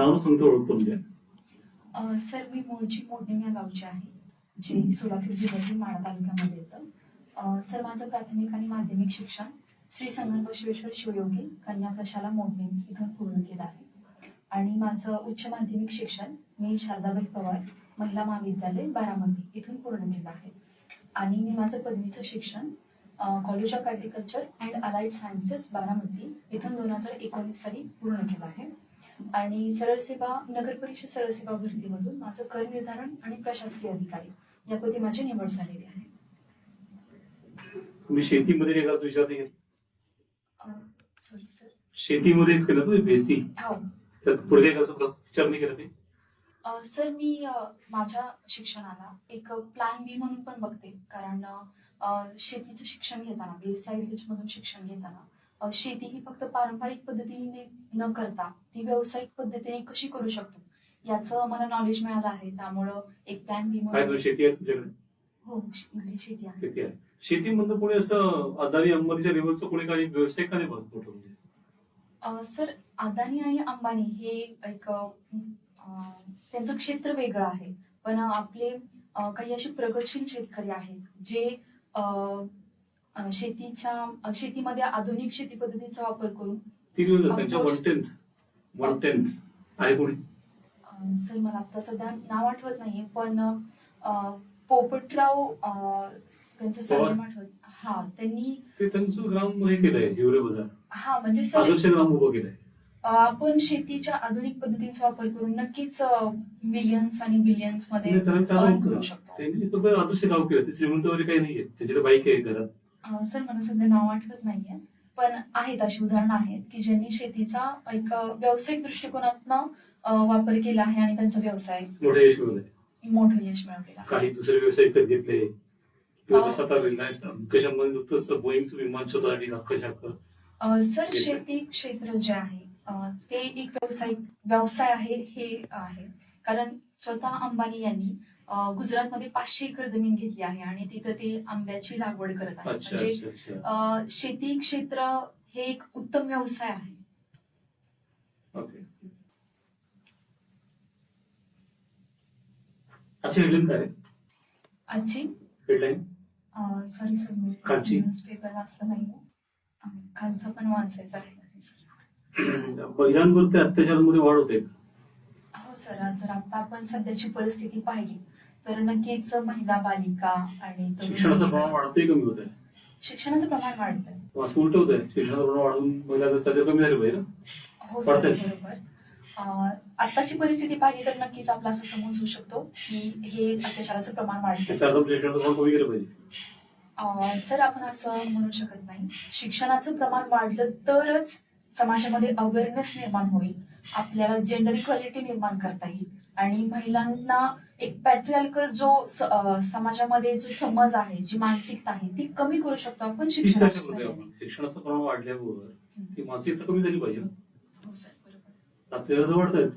नाव सांगतो ओळख करून द्या. अ, सर मी मूळची मोडणीम या गावची आहे जे सोलापूर जिल्ह्यातील माढा तालुक्यामध्ये येतं. अ, सर माझं प्राथमिक आणि माध्यमिक शिक्षण श्री संगम बसवेश्वर शिवयोगी कन्या प्रशाला मोडणीम इथून पूर्ण केलं आहे. आणि माझं उच्च माध्यमिक शिक्षण मी शारदाबाई पवार महिला महाविद्यालय बारामती इथून पूर्ण केलं आहे. आणि मी माझं पदवीचं शिक्षण college of agriculture and allied sciences Baramati इथून दोन हजार एकोणीस साली पूर्ण केलं आहे. आणि सरळ सेवा नगर परिषद सरळ सेवा भरतीमधून माझं कर निर्धारण आणि प्रशासकीय अधिकारी या पदी माझी निवड झालेली आहे. तुम्ही शेतीमध्ये काही करायचा विचार नाही सॉरी सर शेतीमध्येच केलं तुम्ही बेसी हो. तर पुढे काय करायचा विचार नाही केला ते अ, सर मी अ, माझ्या शिक्षणाला एक प्लॅन बी म्हणून पण बघते. कारण अ, शेतीचं शिक्षण घेताना बेसाई मधून शिक्षण घेताना शेती ही फक्त पारंपरिक पद्धतीने न करता ती व्यावसायिक पद्धतीने कशी करू शकतो? याचं मला नॉलेज मिळालं आहे. त्यामुळं एक प्लॅन बी काय म्हणून तुला शेती आहे तुझ्याकडे? हो घरी शेती आहे. शेती आहे. शेतीमधनं कोणी असं अदानी अंबानीच्या लेवलचं कोणी काही व्यवसाय का नाही मोठं म्हणजे? अ, सर अदानी आणि अंबानी हे एक अ, अ, त्यांचं क्षेत्र वेगळं आहे. पण आपले अ, काही असे प्रगतशील शेतकरी आहेत जे अ, अ, शेतीच्या शेतीमध्ये आधुनिक शेती पद्धतीचा वापर करून ती दिवस त्यांच्या Of one course. Tenth one tenth आहे कोणी? अ, सर मला आता सध्या नाव आठवत नाहीये पण अ, पोपटराव अ, त्यांचं पवार? सरनेम आठवत हा त्यांनी ते त्यांचं ग्राम हे केलंय हिवरे बाजार. हा म्हणजे सर आदर्श ग्राम उभं केलंय. आपण शेतीच्या आधुनिक पद्धतींचा वापर करून नक्कीच मिलियन्स आणि बिलियन्समध्ये म्हणजे त्यांना चालू करू. शकतो. त्यांनी फक्त आदर्श गाव केलं ते श्रीमंत वगैरे काही नाहीये. त्यांच्याकडे बाईक आहे घरात. सर मला सध्या नाव आठवत नाहीये पण आहेत अशी उदाहरणं आहेत की ज्यांनी शेतीचा एक व्यावसायिक दृष्टिकोनातनं वापर केला आहे आणि त्यांचा व्यवसाय मोठं यश मिळवलंय मोठं यश मिळवलेलं आहे काही दुसरे व्यवसाय विकत घेतले किंवा अं. जसं आता रिलायन्स कशामध्ये नुकतंच बोईंगचं विमान अ, सर. शेती क्षेत्र जे आहे अ, ते एक व्यावसायिक व्यवसाय आहे हे आहे कारण स्वतः अंबानी यांनी गुजरातमध्ये पाचशे एकर जमीन घेतली आहे आणि तिथं ते आंब्याची लागवड करत आहेत. अच्छा म्हणजे शेती क्षेत्र हे एक उत्तम व्यवसाय आहे. अच्छा काय? हेडलाईन सॉरी सर मी? न्यूजपेपर वाचलं नाहीये अ, कालचं पण वाचायचं आहे. सर महिलांवर त्या अत्याचारांमध्ये वाढ होते. हो सर जर आता आपण सध्याची परिस्थिती पाहिली तर नक्कीच महिला बालिका आणि शिक्षणाचं प्रमाण वाढतंय कमी होत आहे शिक्षणाचं प्रमाण उलट होत आहे शिक्षणाचं प्रमाण वाढून महिला सध्या कमी झाली पाहिजे हो सर वाढतंय. बरोबर. अं, आताची परिस्थिती पाहिली तर नक्कीच आपला असं समज होऊ शकतो की हे अत्याचाराचं प्रमाण वाढतंय. त्याचा अर्थ शिक्षणाचं प्रमाण कमी केलं पाहिजे. अं, सर आपण असं म्हणू शकत नाही. शिक्षणाचं प्रमाण वाढलं तरच समाजामध्ये अवेअरनेस निर्माण होईल. आपल्याला जेंडर इक्वॅलिटी निर्माण करता येईल. आणि महिलांना एक पॅट्रियाल्कर जो समाजामध्ये जो समज आहे जी मानसिकता आहे ती कमी करू शकतो आपण शिक्षणाच्या. शिक्षणाचं प्रमाण वाढल्याबरोबर ती मानसिकता कमी झाली पाहिजे ना. हो सर बरोबर.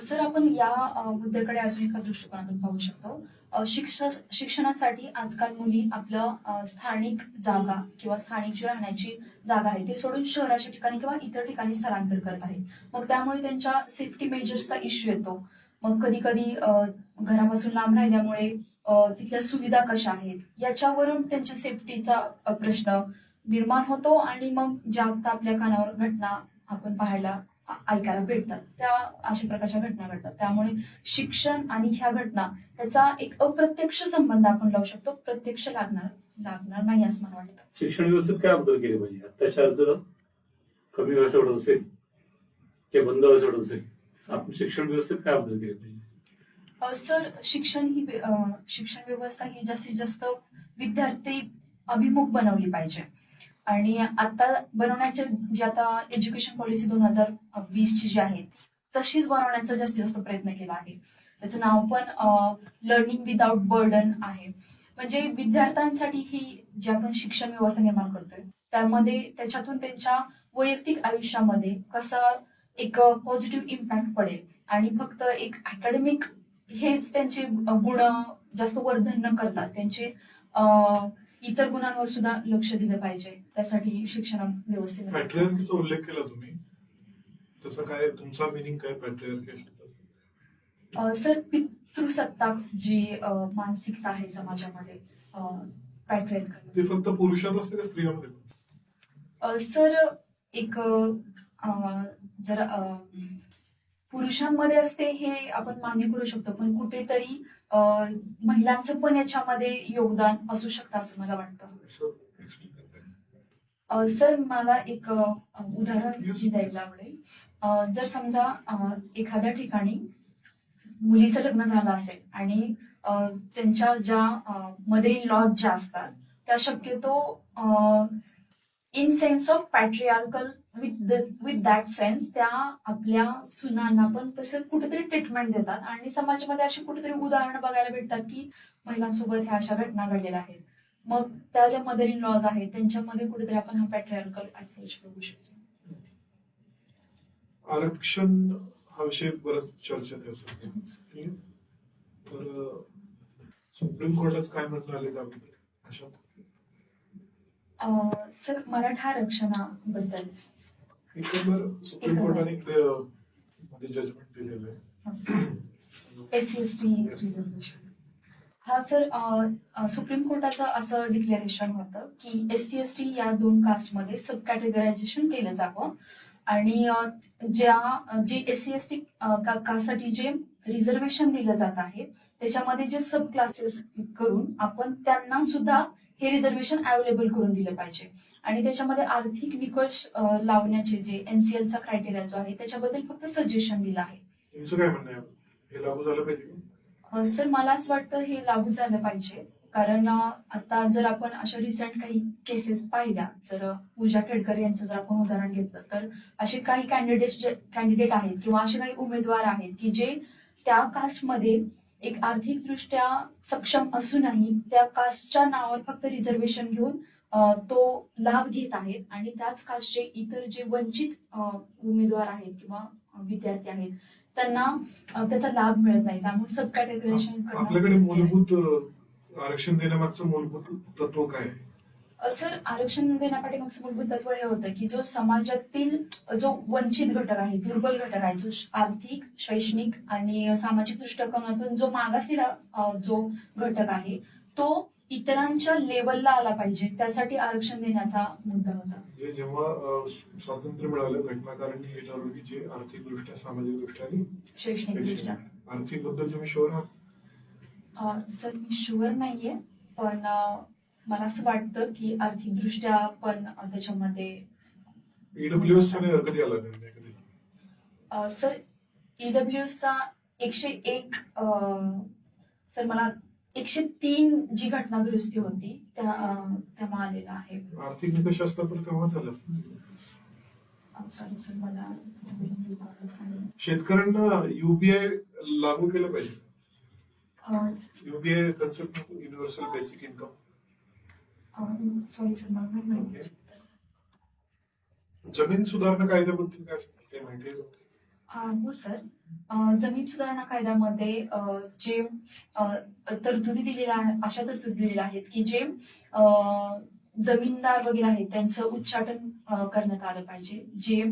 सर आपण या मुद्द्याकडे अजून एका दृष्टिकोनातून पाहू शकतो. शिक्ष शिक्षणासाठी आजकाल मुली आपलं स्थानिक जागा किंवा स्थानिक जी राहण्याची जागा आहे ते सोडून शहराच्या ठिकाणी किंवा इतर ठिकाणी स्थलांतर करत आहेत मग त्यामुळे त्यांच्या सेफ्टी मेजर्सचा इश्यू येतो. मग कधी कधी घरापासून लांब राहिल्यामुळे तिथल्या सुविधा कशा आहेत याच्यावरून त्यांच्या सेफ्टीचा प्रश्न निर्माण होतो आणि मग ज्या आता आपल्या कानावर घटना आपण पाहायला ऐकायला भेटतात. त्या अशा प्रकारच्या घटना घडतात. त्यामुळे शिक्षण आणि ह्या घटना ह्याचा एक अप्रत्यक्ष संबंध आपण लावू शकतो. प्रत्यक्ष लागणार लागणार नाही असं मला वाटतं. शिक्षण व्यवस्थेत काय बदल केले पाहिजे? अत्याचार जर कमी व्हायचं वाटत असेल किंवा बंद व्हायचं वाटत असेल आपण शिक्षण व्यवस्थेत काय बदल केले पाहिजे? सर शिक्षण ही शिक्षण व्यवस्था ही जास्तीत जास्त विद्यार्थी अभिमुख बनवली पाहिजे. आणि आता बनवण्याचे जे आता एज्युकेशन पॉलिसी दोन हजार वीस ची जी आहे तशीच बनवण्याचा जास्तीत जास्त प्रयत्न केला आहे. त्याचं नाव पण लर्निंग विदाउट बर्डन आहे. म्हणजे विद्यार्थ्यांसाठी ही जी आपण शिक्षण व्यवस्था निर्माण करतोय त्यामध्ये त्याच्यातून त्यांच्या वैयक्तिक आयुष्यामध्ये कसा एक पॉझिटिव्ह इम्पॅक्ट पडेल आणि फक्त एक अकॅडमिक हेच त्यांचे गुण जास्त वर्धन न करता त्यांचे अं, इतर गुणांवर सुद्धा लक्ष दिलं पाहिजे. त्यासाठी शिक्षण व्यवस्थेमध्ये पॅट्रियार्कीचा उल्लेख केला तुम्ही? तसं काय तुमचा मिनिंग काय पॅट्रियार्की अ, सर पितृसत्ताक जी मानसिकता आहे समाजामध्ये पॅट्रियर्कल ते फक्त पुरुषात असते का स्त्रियांमध्ये सर एक अ, जर अ, पुरुषांमध्ये असते हे आपण मान्य करू शकतो पण कुठेतरी महिलांचं पण याच्यामध्ये योगदान असू शकतं असं मला वाटतं सर मला एक उदाहरण. द्यायला आवडेल अ, जर समजा एखाद्या ठिकाणी मुलीचं लग्न झालं असेल आणि त्यांच्या ज्या मदर इन लॉ ज्या असतात त्या शक्यतो in sense of patriarchal with with that sense त्या आपल्या सुनांना पण तसं कुठेतरी ट्रीटमेंट देतात. आणि समाजामध्ये अशी कुठेतरी उदाहरणं बघायला भेटतात की महिलांसोबत ह्या अशा घटना घडलेल्या आहेत. मग त्या ज्या मदर इन लॉज आहेत त्यांच्यामध्ये कुठेतरी आपण हा पॅट्रियार्कल अप्रोच बघू शकतो. आरक्षण हा विषय बरंच चर्चेत आहे सध्या? तर सुप्रीम कोर्टात काय म्हणणं आले त्याबद्दल? अशा अं, सर मराठा आरक्षणाबद्दल. एकंदर सुप्रीम कोर्टाने जजमेंट दिलेलं आहे. हा सर सुप्रीम कोर्टाचं असं डिक्लेरेशन होतं की एस सी एस टी या दोन कास्टमध्ये सब कॅटेगरायझेशन केलं जावं. आणि ज्या जे एस सी एस टी कास्टसाठी जे रिझर्वेशन दिलं जात आहे त्याच्यामध्ये जे सब क्लासेस करून आपण त्यांना सुद्धा हे रिझर्वेशन अवेलेबल करून दिलं पाहिजे. आणि त्याच्यामध्ये आर्थिक निकष लावण्याचे जे एनसीएलचा क्रायटेरिया जो आहे त्याच्याबद्दल फक्त सजेशन दिलं आहे. तुमचं काय म्हणणं आहे? हे लागू झालं पाहिजे सर मला असं वाटतं हे लागू झालं पाहिजे. कारण आता जर आपण अशा रिसेंट काही केसेस पाहिल्या जर पूजा खेडकर यांचं जर आपण उदाहरण घेतलं तर असे काही कॅन्डिडेट कॅन्डिडेट आहेत किंवा असे काही उमेदवार आहेत की जे त्या कास्टमध्ये एक आर्थिकदृष्ट्या सक्षम असूनही त्या कास्टच्या नावावर फक्त रिझर्वेशन घेऊन तो लाभ घेत आहेत आणि त्याच कास्टचे इतर जे वंचित उमेदवार आहेत किंवा विद्यार्थी आहेत त्यांना त्याचा लाभ मिळत नाही. त्यामुळे सब कॅटेगरायझेशन आपल्याकडे मूलभूत आरक्षण देण्यामागचं मूलभूत तत्व काय आहे? सर आरक्षण देण्यापाठीमागचं मूलभूत तत्व हे होतं की जो समाजातील जो वंचित घटक आहे दुर्बल घटक आहे जो आर्थिक शैक्षणिक आणि सामाजिक दृष्टिकोनातून जो मागासलेला जो घटक आहे तो इतरांच्या लेवलला आला पाहिजे. त्यासाठी आरक्षण देण्याचा मुद्दा होता. म्हणजे जेव्हा स्वातंत्र्य मिळालं घटनाकारांनी हे ठरवलं की जे आर्थिकदृष्ट्या सामाजिकदृष्ट्या आणि शैक्षणिक दृष्ट्या आर्थिकबद्दल तुम्ही शुअर आहात? सर मी शुअर नाहीये पण मला असं वाटतं की आर्थिकदृष्ट्या पण अ, त्याच्यामध्ये ईडब्ल्यू एस ने कधी आला निर्णय कधी सर ईडब्ल्यूएसचा एकशे एक सर मला एकशे तीन जी घटना दुरुस्ती होती त्या तेव्हा आलेला आहे. आर्थिक निकष असता. तर तेव्हा झालं सॉरी सर मला शेतकऱ्यांना युबीआय लागू केलं पाहिजे. UBI concept universal basic income sorry sir मला माहिती जमीन सुधारणा कायद्याबद्दल काय माहिती हो सर जमीन सुधारणा कायद्यामध्ये जे तरतुदी दिलेल्या अशा तरतुदी दिलेल्या आहेत की जे जमीनदार वगैरे आहेत त्यांचं उच्चाटन करण्यात आलं पाहिजे. जे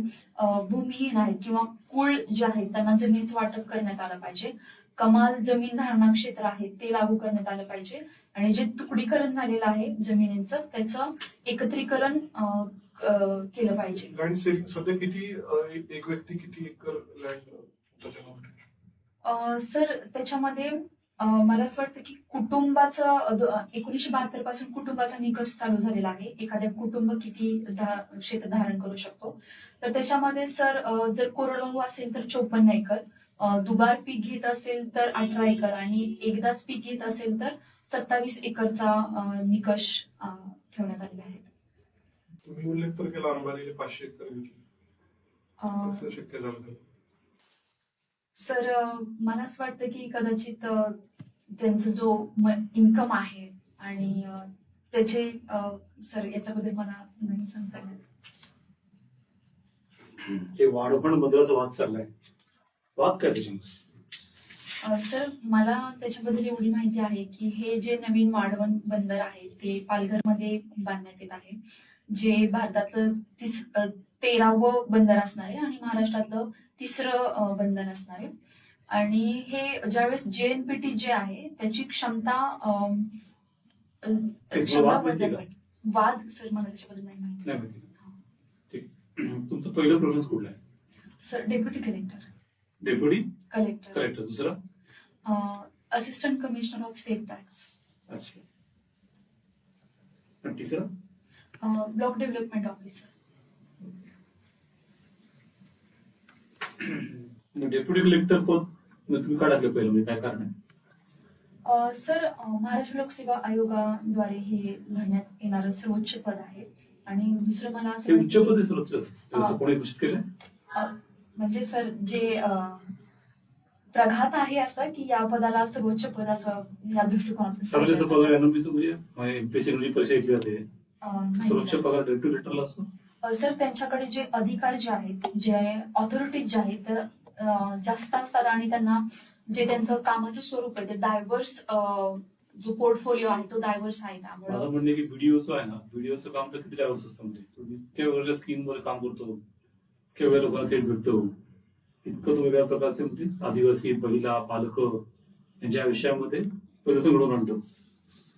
भूमिहीन आहेत किंवा कुळ जे आहेत त्यांना जमिनीचं वाटप करण्यात आलं पाहिजे. कमाल जमीन धारणा क्षेत्र आहे ते लागू करण्यात आलं पाहिजे. आणि जे तुकडीकरण झालेलं आहे जमिनींचं त्याचं एकत्रीकरण केलं पाहिजे. सध्या किती एक व्यक्ती किती एकर लँड सर त्याच्यामध्ये मला असं वाटतं की कुटुंबाचं एकोणीसशे बहात्तरपासून कुटुंबाचा निकष चालू झालेला आहे. एखाद्या कुटुंब किती क्षेत्र धारण करू शकतो? तर त्याच्यामध्ये सर जर कोरडवाहू असेल तर चोपन्न एकर दुबार पीक घेत असेल तर अठरा एकर आणि एकदाच पीक घेत असेल तर सत्तावीस एकरचा निकष ठेवण्यात आलेला आहे. तुम्ही उल्लेख तर केला पाचशे एकर घेतली. शक्य झालं? सर मला असं वाटतं की कदाचित त्यांचा जो इन्कम आहे आणि त्याचे सर याच्याबद्दल मला नाही सांगता येणार वाढ पण बदलाचा वाद चाललाय. वाद काय त्याच्यामध्ये? सर मला त्याच्याबद्दल एवढी माहिती आहे की हे जे नवीन माडवण बंदर आहे ते पालघरमध्ये बांधण्यात येत आहे जे भारतातलं तिस तेरावं बंदर असणार आहे आणि महाराष्ट्रातलं तिसरं बंदर असणार आहे. आणि हे ज्यावेळेस जेएनपीटी जे आहे त्याची क्षमता क्षमता वाद सर मला त्याच्याबद्दल नाही माहिती. तुमचं पहिलं प्रोफेस कुठलं आहे? Sir deputy collector. Deputy collector. Collector. दुसरं? Assistant commissioner of state tax अच्छा. आणि तिसरं block development officer deputy collector पद तुम्ही का टाकलं पहिलं म्हणजे काय कारण आहे? सर महाराष्ट्र लोकसेवा आयोगाद्वारे हे भरण्यात येणारं सर्वोच्च पद आहे. आणि दुसरं मला असं उच्च पद आहे असं कोणी घोषित केलंय? अ, म्हणजे सर जे प्रघात आहे असं की या पदाला सर्वोच्च पद असं या दृष्टिकोनातून सर्वोच्च पगार मी म्हणजे एमपीएससी म्हणजे परीक्षा घेतली जाते अ, नाही सर्वोच्च सर. पगार असतो? अ, सर त्यांच्याकडे जे अधिकार जे आहेत जे ऑथॉरिटीज जे आहेत जास्त असतात आणि त्यांना जे त्यांचं कामाचं स्वरूप आहे ते डायव्हर्स जो पोर्टफोलिओ आहे तो डायव्हर्स आहे त्यामुळे म्हणणं आहे की व्हिडिओचं आहे ना व्हिडिओचं काम तर किती डायव्हर्स असतं म्हणजे. तुम्ही इतक्या वेगवेगळ्या स्कीम वर काम करतो वेगळ्या लोकांना थेट भेटतो. इतकं तो वेगळ्या प्रकारचे म्हणजे आदिवासी महिला पालक यांच्या आयुष्यामध्ये परिवर्तन घडवून आणतो.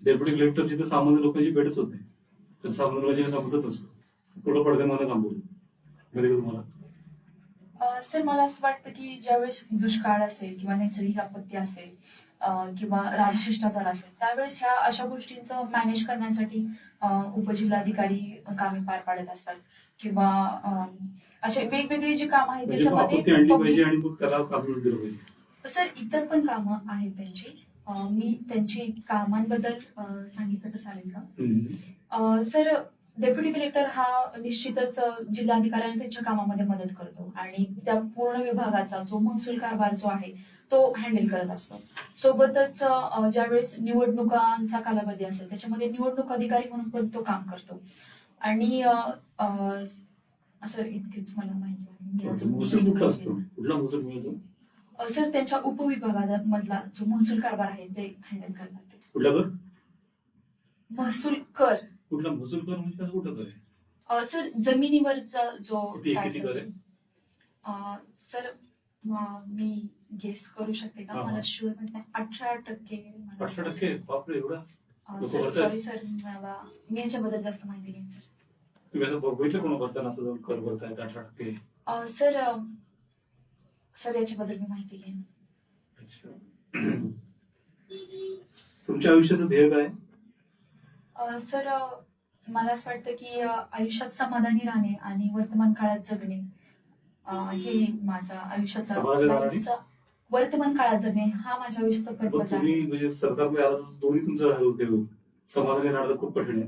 डेप्युटी कलेक्टरची तर सामान्य लोकांची भेटच होते तर सामान्य लोकांची समजत असतो. पुढं पडते मला काम बोलू माहिती तुम्हाला? सर मला असं वाटतं की ज्यावेळेस दुष्काळ असेल किंवा नैसर्गिक आपत्ती असेल किंवा राजशिष्टाचार असेल त्यावेळेस ह्या अशा गोष्टींचं मॅनेज करण्यासाठी उपजिल्हाधिकारी कामे पार पाडत असतात. किंवा असे वेगवेगळी जी कामं आहेत म्हणजे त्याच्यामध्ये पाहिजे सर इतर पण कामं आहेत त्यांची. मी त्यांची कामांबद्दल सांगितलं तर चालेल का? सर डेप्युटी कलेक्टर हा निश्चितच जिल्हाधिकाऱ्यांना त्यांच्या कामामध्ये मदत करतो. आणि त्या पूर्ण विभागाचा जो महसूल कारभार जो आहे तो हँडल करत असतो. सोबतच ज्यावेळेस निवडणुकांचा कालावधी असेल त्याच्यामध्ये निवडणूक अधिकारी म्हणून पण तो काम करतो. आणि सर इतकेच मला माहिती आहे. मी अजून महसूल जास्त कुठला माहिती असतो? नाही. कुठला महसूल मिळतो? अ, सर त्यांच्या उपविभागामधला जो महसूल कारभार आहे ते हँडल करतात ते. कुठला कर? महसूल कर. कुठला महसूल कर म्हणजे कर? आहे सर जमिनीवरचा जो टॅक्स सर म- गेस करू शकते का. मला शुअर नाही अठरा टक्के अठरा टक्के? बापरे एवढा? सर? सॉरी सर मला मी याच्याबद्दल जास्त माहिती नाही सर. तुम्ही असं बघितलं कोण भरताना असं कर भरतायत अठरा टक्के अ, सर अ, सर याच्याबद्दल मी माहिती घेईन. अच्छा. तुमच्या आयुष्याचं ध्येय काय? अ, सर अ, मला असं वाटतं की अ, आयुष्यात समाधानी राहणे आणि वर्तमान काळात जगणे अ, हे माझा आयुष्याचा समाधानी राहणे? लाईफचा वर्तमान काळात जगणे हा माझ्या आयुष्याचा मग पर्पज आहे. तुम्ही म्हणजे सरकारमध्ये आला तर दोन्ही तुमचं राहिलं होते. समाधानी राहणं खूप कठीण आहे.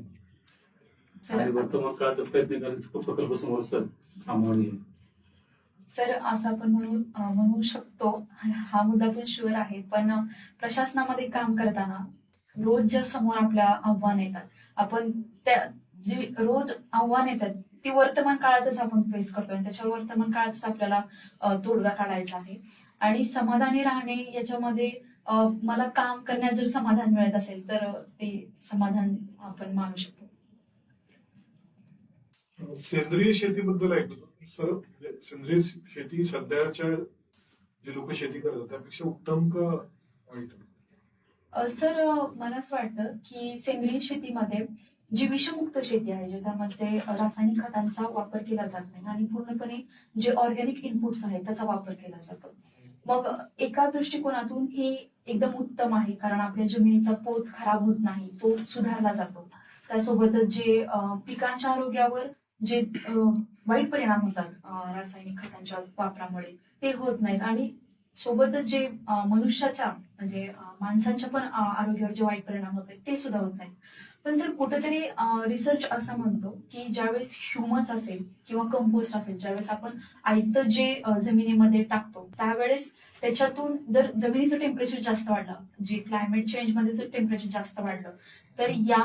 आणि वर्तमान काळाचा प्रयत्न करण्याचे प्रकल्प समोर असतात आम्हाला सर असं आपण म्हणू म्हणू शकतो. हा मुद्दा पण शुअर आहे पण प्रशासनामध्ये काम करताना रोज ज्या समोर आपल्या आव्हान येतात आपण त्या जी रोज आव्हान येतात ती वर्तमान काळातच आपण फेस करतोय आणि त्याच्या वर्तमान काळातच आपल्याला तोडगा काढायचा आहे. आणि समाधानी राहणे याच्यामध्ये मला काम करण्यात जर समाधान मिळत असेल तर ते समाधान आपण मानू शकतो. सेंद्रिय शेतीबद्दल ऐकलं सर म्हणजे सेंद्रिय शेती सध्याच्या जे लोक शेती करतात त्यापेक्षा उत्तम का वाईट? अ, सर अ, मला असं वाटतं की सेंद्रिय शेतीमध्ये जी विषमुक्त शेती आहे ज्यामध्ये रासायनिक खतांचा वापर केला जात नाही आणि पूर्णपणे जे ऑर्गॅनिक इनपुट्स आहेत त्याचा वापर केला जातो. मग एका दृष्टिकोनातून हे एकदम उत्तम आहे कारण आपल्या जमिनीचा पोत खराब होत नाही तो सुधारला जातो. त्यासोबतच जे अ, पिकांच्या आरोग्यावर जे वाईट परिणाम होतात रासायनिक खतांच्या वापरामुळे ते होत नाहीत. आणि सोबतच जे मनुष्याच्या म्हणजे माणसांच्या पण आरोग्यावर जे वाईट परिणाम होत आहेत ते सुद्धा होत नाहीत. पण सर कुठेतरी रिसर्च असं म्हणतो की ज्यावेळेस ह्युमस असेल किंवा कंपोस्ट असेल ज्यावेळेस आपण आयत जे जमिनीमध्ये टाकतो त्यावेळेस त्याच्यातून जर जमिनीचं टेम्परेचर जास्त वाढलं जे क्लायमेट चेंजमध्ये जर टेम्परेचर जास्त वाढलं तर या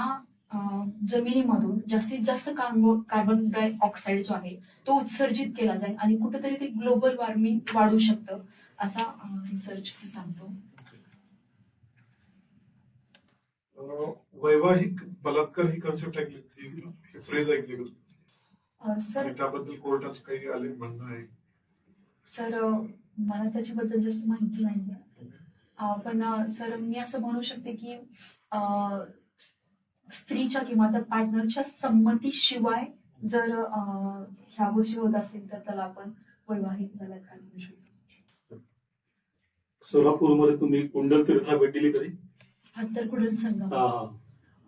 जमिनीमधून जास्तीत जास्त कार्बन कार्बन डाय ऑक्साईड जो आहे तो उत्सर्जित केला जाईल आणि कुठेतरी ते ग्लोबल वॉर्मिंग वाढू शकतं असा रिसर्च सांगतो. वैवाहिक बलात्कार ही कन्सेप्ट ऐकली फ्रेज ऐकली सर त्याबद्दल कोर्टाचं काही आले म्हणणं आहे? सर मला त्याच्याबद्दल जास्त माहिती नाही पण सर मी असं म्हणू शकते की स्त्रीच्या किंवा त्या पार्टनरच्या संमतीशिवाय जर ह्या गोष्टी होत असेल तर त्याला आपण वैवाहिक बलात्कार म्हणू शकतो. सोलापूरमध्ये तुम्ही कुंडल तीर्थला भेट दिली कधी? हत्तर कुडल संगम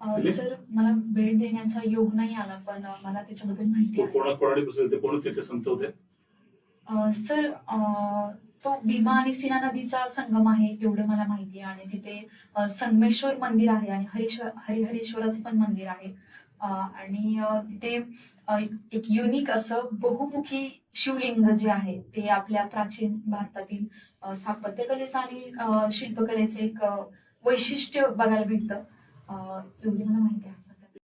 अ? सर मला भेट देण्याचा योग नाही आला पण मला त्याच्याबद्दल माहिती आहे. कोणा कोणाने बसेल ते कोणच त्याचे संत होते? अ, सर अ, तो भीमा आणि सिना नदीचा संगम आहे तेवढं मला माहिती आहे. आणि तिथे संगमेश्वर मंदिर आहे आणि हरिश्वर हरिहरेश्वराचं पण मंदिर आहे. आणि तिथे एक युनिक असं बहुमुखी शिवलिंग जे आहे ते आपल्या प्राचीन भारतातील स्थापत्यकलेचं आणि शिल्पकलेचं एक वैशिष्ट्य बघायला भेटतं. एवढी मला माहिती आहे.